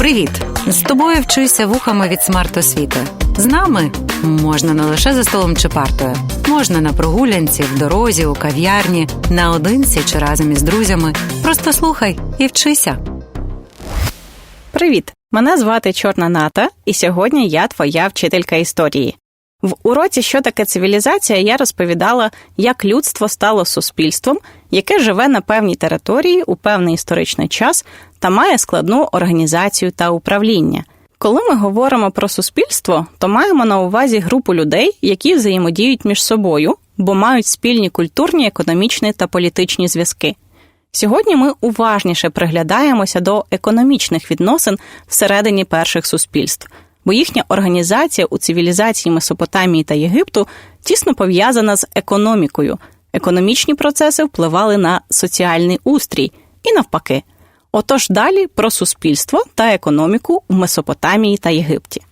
Привіт! З тобою вчуся вухами від смарт-освіти. З нами можна не лише за столом чи партою, можна на прогулянці, в дорозі, у кав'ярні, наодинці чи разом із друзями. Просто слухай і вчися. Привіт! Мене звати Чорна Ната, і сьогодні я твоя вчителька історії. В уроці Що таке цивілізація я розповідала, як людство стало суспільством, яке живе на певній території у певний історичний час та має складну організацію та управління. Коли ми говоримо про суспільство, то маємо на увазі групу людей, які взаємодіють між собою, бо мають спільні культурні, економічні та політичні зв'язки. Сьогодні ми уважніше приглядаємося до економічних відносин всередині перших суспільств, бо їхня організація у цивілізації Месопотамії та Єгипту тісно пов'язана з економікою. Економічні процеси впливали на соціальний устрій і навпаки. Отож далі про суспільство та економіку в Месопотамії та Єгипті.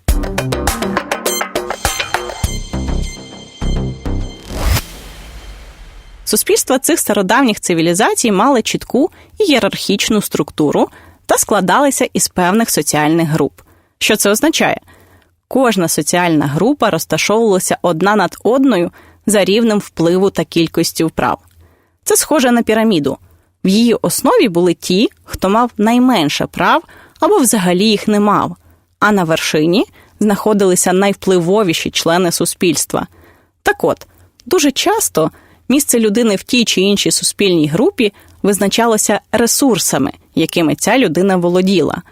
Суспільства цих стародавніх цивілізацій мали чітку ієрархічну структуру та складалися із певних соціальних груп. Що це означає? Кожна соціальна група розташовувалася одна над одною за рівнем впливу та кількістю вправ. Це схоже на піраміду. В її основі були ті, хто мав найменше прав або взагалі їх не мав, а на вершині знаходилися найвпливовіші члени суспільства. Так от, дуже часто місце людини в тій чи іншій суспільній групі визначалося ресурсами, якими ця людина володіла.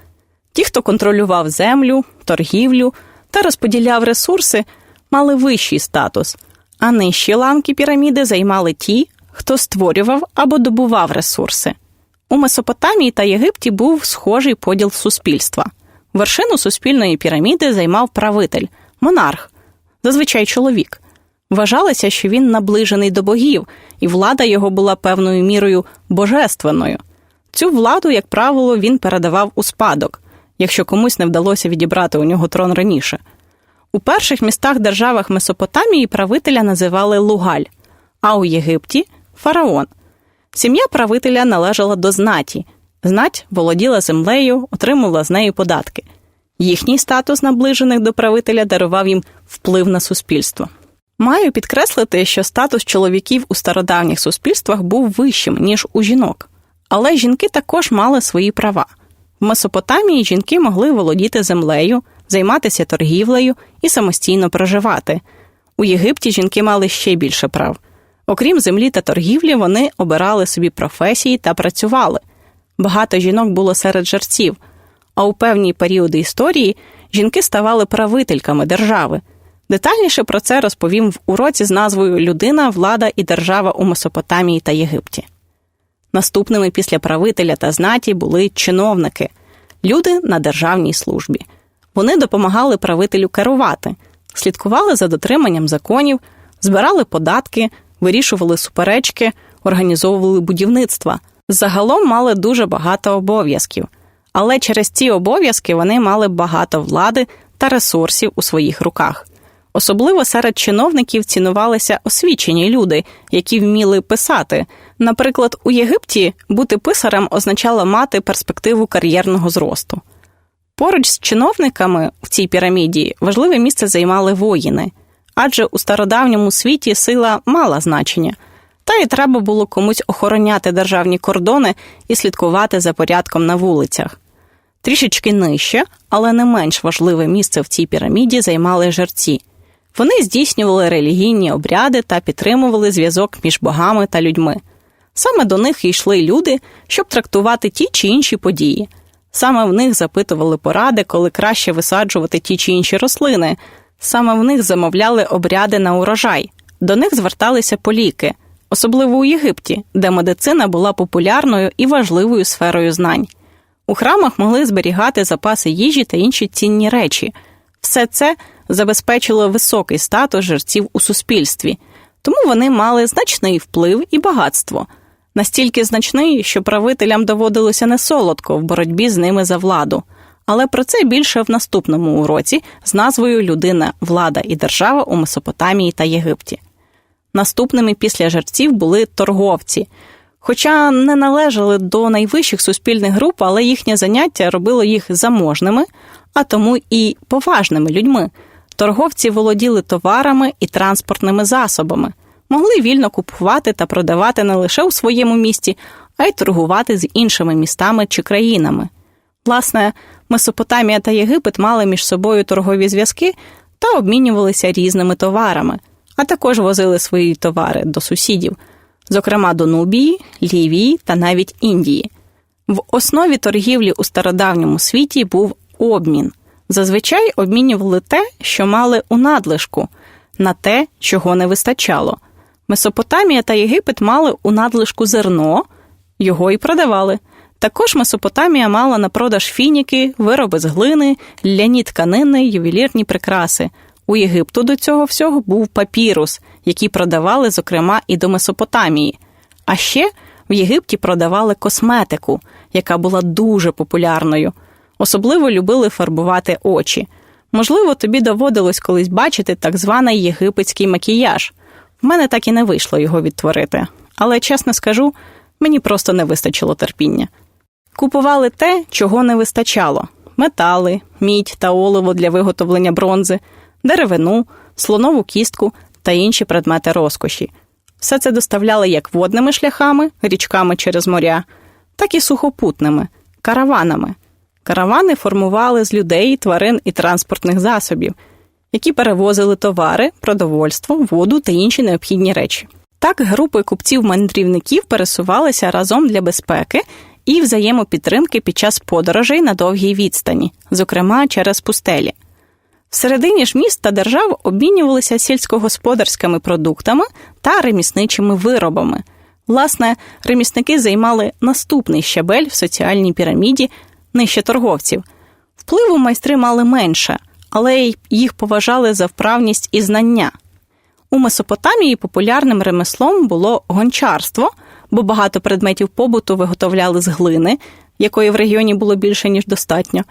Ті, хто контролював землю, торгівлю та розподіляв ресурси, мали вищий статус, а нижчі ланки піраміди займали ті, хто створював або добував ресурси. У Месопотамії та Єгипті був схожий поділ суспільства. Вершину суспільної піраміди займав правитель, монарх, зазвичай чоловік. Вважалося, що він наближений до богів, і влада його була певною мірою божественною. Цю владу, як правило, він передавав у спадок, якщо комусь не вдалося відібрати у нього трон раніше. У перших містах державах Месопотамії правителя називали Лугаль, а у Єгипті фараон. Сім'я правителя належала до знаті. Знать володіла землею, отримувала з нею податки. Їхній статус наближених до правителя дарував їм вплив на суспільство. Маю підкреслити, що статус чоловіків у стародавніх суспільствах був вищим, ніж у жінок. Але жінки також мали свої права. В Месопотамії жінки могли володіти землею, займатися торгівлею і самостійно проживати. У Єгипті жінки мали ще більше прав. Окрім землі та торгівлі, вони обирали собі професії та працювали. Багато жінок було серед жерців, а у певні періоди історії жінки ставали правительками держави. Детальніше про це розповім в уроці з назвою Людина, влада і держава у Месопотамії та Єгипті. Наступними після правителя та знаті були чиновники, люди на державній службі. Вони допомагали правителю керувати, слідкували за дотриманням законів, збирали податки, вирішували суперечки, організовували будівництва. Загалом мали дуже багато обов'язків, але через ці обов'язки вони мали багато влади та ресурсів у своїх руках. Особливо серед чиновників цінувалися освічені люди, які вміли писати. Наприклад, у Єгипті бути писарем означало мати перспективу кар'єрного зросту. Поруч з чиновниками в цій піраміді важливе місце займали воїни, адже у стародавньому світі сила мала значення, та й треба було комусь охороняти державні кордони і слідкувати за порядком на вулицях. Трішечки нижче, але не менш важливе місце в цій піраміді займали жерці. Вони здійснювали релігійні обряди та підтримували зв'язок між богами та людьми. Саме до них йшли люди, щоб трактувати ті чи інші події. Саме в них запитували поради, коли краще висаджувати ті чи інші рослини. Саме в них замовляли обряди на урожай. До них зверталися поліки, особливо у Єгипті, де медицина була популярною і важливою сферою знань. У храмах могли зберігати запаси їжі та інші цінні речі. Все це забезпечило високий статус жерців у суспільстві, тому вони мали значний вплив і багатство, настільки значний, що правителям доводилося не солодко в боротьбі з ними за владу. Але про це більше в наступному уроці з назвою Людина, влада і держава у Месопотамії та Єгипті. Наступними після жерців були торговці. Хоча не належали до найвищих суспільних груп, але їхнє заняття робило їх заможними, а тому і поважними людьми. Торговці володіли товарами і транспортними засобами, могли вільно купувати та продавати не лише у своєму місті, а й торгувати з іншими містами чи країнами. Власне, Месопотамія та Єгипет мали між собою торгові зв'язки та обмінювалися різними товарами, а також возили свої товари до сусідів, зокрема до Нубії, Лівії та навіть Індії. В основі торгівлі у стародавньому світі був обмін. Зазвичай обмінювали те, що мали у надлишку, на те, чого не вистачало. Месопотамія та Єгипет мали у надлишку зерно, його і продавали. Також Месопотамія мала на продаж фініки, вироби з глини, ляні тканини, ювелірні прикраси. У Єгипту до цього всього був папірус, який продавали, зокрема, і до Месопотамії. А ще в Єгипті продавали косметику, яка була дуже популярною. Особливо любили фарбувати очі. Можливо, тобі доводилось колись бачити так званий єгипетський макіяж. В мене так і не вийшло його відтворити. Але чесно скажу, мені просто не вистачило терпіння. Купували те, чого не вистачало: метали, мідь та оливо для виготовлення бронзи, деревину, слонову кістку та інші предмети розкоші. Все це доставляли як водними шляхами, річками через моря, так і сухопутними караванами. Каравани формували з людей, тварин і транспортних засобів, які перевозили товари, продовольство, воду та інші необхідні речі. Так групи купців-мандрівників пересувалися разом для безпеки і взаємопідтримки під час подорожей на довгій відстані, зокрема через пустелі. Всередині ж міст та держав обмінювалися сільськогосподарськими продуктами та ремісничими виробами. Власне, ремісники займали наступний щабель в соціальній піраміді нижче торговців. Впливу майстри мали менше, але й їх поважали за вправність і знання. У Месопотамії популярним ремеслом було гончарство, бо багато предметів побуту виготовляли з глини, якої в регіоні було більше, ніж достатньо.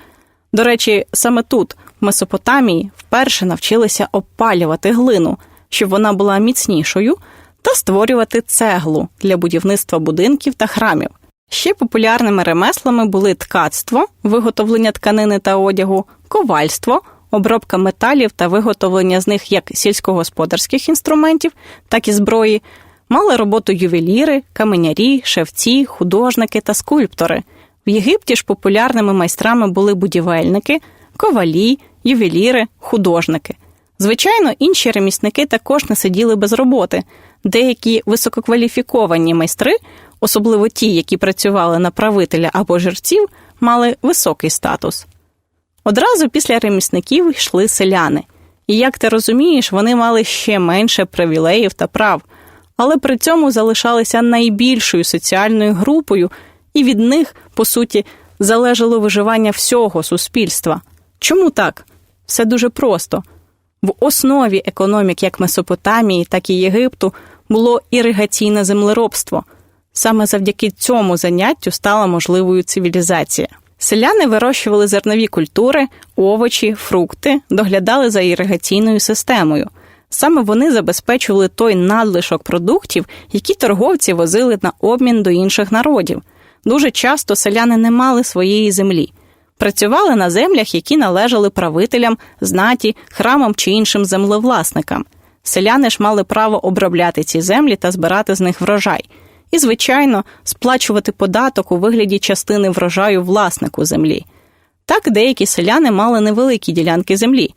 До речі, саме тут, в Месопотамії, вперше навчилися опалювати глину, щоб вона була міцнішою, та створювати цеглу для будівництва будинків та храмів. Ще популярними ремеслами були ткацтво, виготовлення тканини та одягу, ковальство, обробка металів та виготовлення з них як сільськогосподарських інструментів, так і зброї. Мали роботу ювеліри, каменярі, шевці, художники та скульптори. В Єгипті ж популярними майстрами були будівельники, ковалі, ювеліри, художники. Звичайно, інші ремісники також не сиділи без роботи. Деякі висококваліфіковані майстри, особливо ті, які працювали на правителя або жерців, мали високий статус. Одразу після ремісників йшли селяни, і, як ти розумієш, вони мали ще менше привілеїв та прав, але при цьому залишалися найбільшою соціальною групою, і від них, по суті, залежало виживання всього суспільства. Чому так? Все дуже просто. В основі економік як Месопотамії, так і Єгипту було іригаційне землеробство. Саме завдяки цьому заняттю стала можливою цивілізація. Селяни вирощували зернові культури, овочі, фрукти, доглядали за іригаційною системою. Саме вони забезпечували той надлишок продуктів, які торговці возили на обмін до інших народів. Дуже часто селяни не мали своєї землі, працювали на землях, які належали правителям, знаті, храмам чи іншим землевласникам. Селяни ж мали право обробляти ці землі та збирати з них врожай. І, звичайно, сплачувати податок у вигляді частини врожаю власнику землі. Так деякі селяни мали невеликі ділянки землі,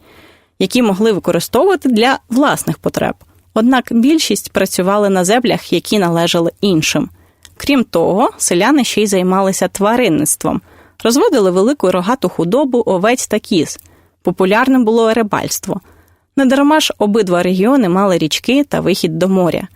які могли використовувати для власних потреб. Однак більшість працювали на землях, які належали іншим. Крім того, селяни ще й займалися тваринництвом, розводили велику рогату худобу, овець та кіз. Популярним було рибальство. Недарма ж обидва регіони мали річки та вихід до моря.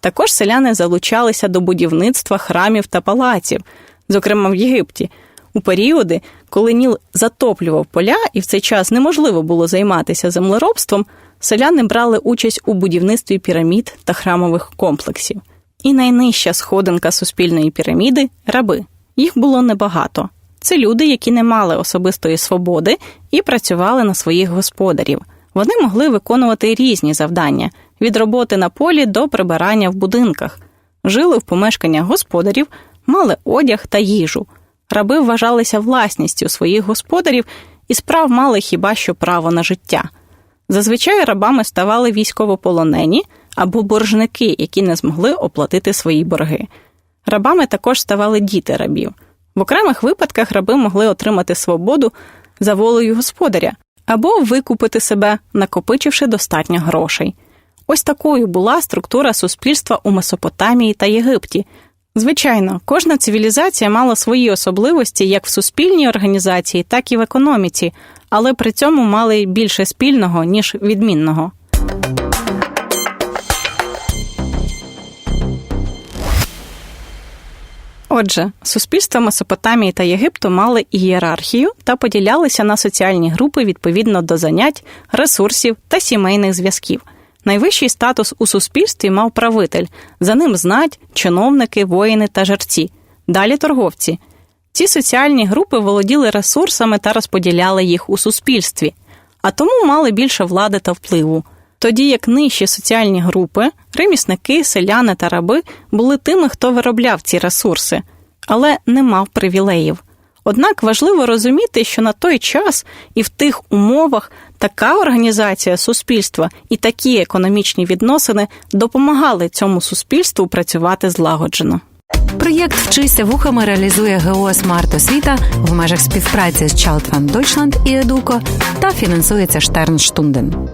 Також селяни залучалися до будівництва храмів та палаців, зокрема в Єгипті, у періоди, коли Ніл затоплював поля і в цей час неможливо було займатися землеробством, селяни брали участь у будівництві пірамід та храмових комплексів. І найнижча сходинка суспільної піраміди раби. Їх було небагато. Це люди, які не мали особистої свободи і працювали на своїх господарів. Вони могли виконувати різні завдання від роботи на полі до прибирання в будинках. жили в помешканнях господарів, мали одяг та їжу. Раби вважалися власністю своїх господарів і справ мали хіба що право на життя. Зазвичай рабами ставали військовополонені або боржники, які не змогли оплатити свої борги. Рабами також ставали діти рабів. В окремих випадках раби могли отримати свободу за волею господаря або викупити себе, накопичивши достатньо грошей. Ось такою була структура суспільства у Месопотамії та Єгипті. Звичайно, кожна цивілізація мала свої особливості як в суспільній організації, так і в економіці, але при цьому мали більше спільного, ніж відмінного. Отже, суспільства Месопотамії та Єгипту мали ієрархію та поділялися на соціальні групи відповідно до занять, ресурсів та сімейних зв'язків. Найвищий статус у суспільстві мав правитель, за ним знать, чиновники, воїни та жерці. Далі торговці. Ці соціальні групи володіли ресурсами та розподіляли їх у суспільстві, а тому мали більше влади та впливу. Тоді як нижчі соціальні групи, ремісники, селяни та раби були тими, хто виробляв ці ресурси, але не мав привілеїв. Однак важливо розуміти, що на той час і в тих умовах така організація суспільства і такі економічні відносини допомагали цьому суспільству працювати злагоджено. Проєкт Вчися вухами реалізує ГО «Смарт Освіта в межах співпраці з Child Fund Deutschland і Едуко та фінансується Штернштунден.